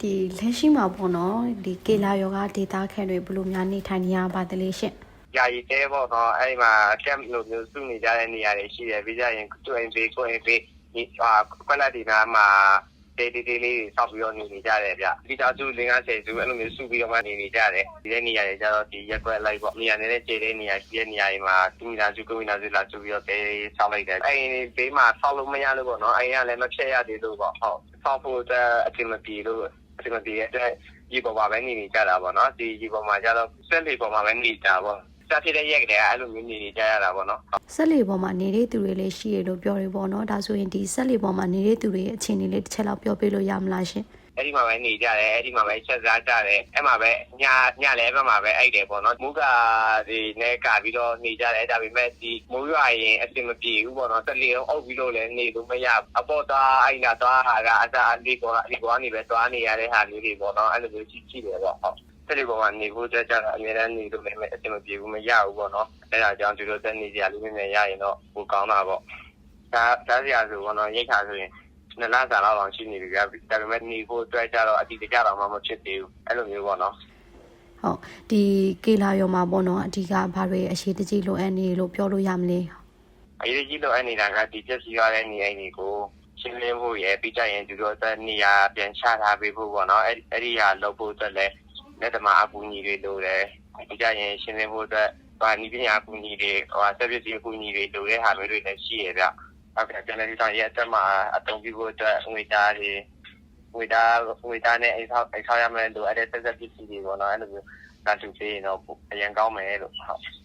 ဒီလက်ရှိမှာပေါ့နော်ဒီကေလာယောဂဒေတာခဲတွေဘယ်လိုများနေထိုင်နေရပါသလဲရှင်ယာယီတဲပေါ့နော်အဲ့ဒီမှာကမ်လိုမျိုးစုနေကြတဲ့နေရာတွေရှိတယ်ပြီးကြရင်တွင်ပေးကိုရင်ပေးဒီဟာကွက်လက်ဒီနာမှာတေးတေးလေးတွေစောက်ပြီးတော့နေနေကြတယ်ဗျဒီတာစု50စုအဲ့လိုမျိုးစုပြီးတော့မှနေနေကြတယ်ဒီတဲ့နေရာတွေကျတော့ဒီရက်ကွက်လိုက်ပေါ့နေရာနေတဲ့ခြေတဲ့နေရာရှိတဲ့နေရာတွေမှာသူမိသားစုကိုမိသားစုလာစုပြီးတော့တေးဆောက်လိုက်တယ်အဲ့ဒီဘေးမှာဆောက်လို့မရလို့ပေါ့နော်အဲ့ဒီကလည်းမဖြတ်ရသေးလို့ပေါ့ဟုတ်ဆောက်ဖို့အတွက်အချိန်မပြေလို့ အချိန်မပြေတဲ့အတွက်ဒီပေါ်မှာပဲနေနေကြတာပေါ့နော်ဒီဒီပေါ်မှာကျတော့စက်လေးပေါ်မှာပဲနေတာပေါ့စဖြစ်တဲ့ရက်ကလေးအဲ့လိုမျိုးနေနေကြရတာပေါ့နော်ဆက်လီပေါ်မှာနေတဲ့သူတွေလည်းရှိရလို့ပြောရပေါ့နော်ဒါဆိုရင်ဒီဆက်လီပေါ်မှာနေတဲ့သူတွေရဲ့အခြေအနေလေးတစ်ချက်လောက်ပြောပြလို့ရမလားရှင် အဲ့ဒီမှာပဲနေကြတယ်အဲ့ဒီမှာပဲချက်စားကြတယ်အဲ့မှာပဲညညလည်းဘက်မှာပဲအိုက်တယ်ပေါ့နော်မူကဒီနဲ့ကပြီးတော့နေကြတယ်ဒါပေမဲ့ဒီမိုးရွာရင်အဆင်မပြေဘူးပေါ့နော်တက်လီအောင်အုပ်ပြီးလို့လည်းနေလို့မရအပေါ်သားအဲ့နာသွားဟာကအစားအလေးပေါ်အလေးပေါ်နေပဲသွားနေရတဲ့ဟာလေးတွေပေါ့နော်အဲ့လိုမျိုးရှိရှိတယ်ပေါ့ဟုတ်တက်လီပေါ်မှာနေဖို့ကြကြတာအများအားနေလို့လည်းအဆင်မပြေဘူးမရဘူးပေါ့နော်အဲ့ဒါကြောင့်သူတို့တက်နေကြလေးမြင်မြင်ရရင်တော့ဟိုကောင်းတာပေါ့ဒါဒါစရာဆိုပေါ့နော်ရိတ်ခါဆိုရင် နှစ်လစာလောက်အောင်ရှိနေပြီဗျာဒါပေမဲ့နေဖို့အတွက်ကြတော့အတိအကျတော့မှမဖြစ်သေးဘူးအဲ့လိုမျိုးပေါ့နော်ဟုတ်ဒီကေလာယောမှာပေါ့နော်အဓိကဘာတွေအရှိတကြီးလိုအပ်နေလို့ပြောလို့ရမလဲအရေးကြီးလို့အဲ့နေတာကဒီပြည့်စည်ရတဲ့နေအိမ်တွေကိုရှင်းလင်းဖို့ရယ်ပြီးကြရင်သူတို့အတွက်နေရာပြန်ချထားပေးဖို့ပေါ့နော်အဲ့အဲ့ဒီဟာလုပ်ဖို့အတွက်လည်းလက်သမားအကူအညီတွေလိုတယ်ပြီးကြရင်ရှင်းလင်းဖို့အတွက်ဘာနီးပညာအကူအညီတွေဟိုဆက်ပစ္စည်းအကူအညီတွေလိုတဲ့ဟာမျိုးတွေလည်းရှိရဗျ ဟုတ်ကဲ့ပြန်လည်ပြီးတော့ရဲ့အတက်မှာအတုံးပြဖို့အတွက်ငွေသားတွေငွေသားငွေသားနဲ့အိမ်ဆောက်အိမ်ဆောက်ရမယ်လို့အဲ့တဲ့ဆက်ဆက်ပစ္စည်းတွေပေါ့နော်အဲ့လိုမျိုးလာတူပေးရင်တော့အရင်ကောင်းမယ်လို့ဟုတ်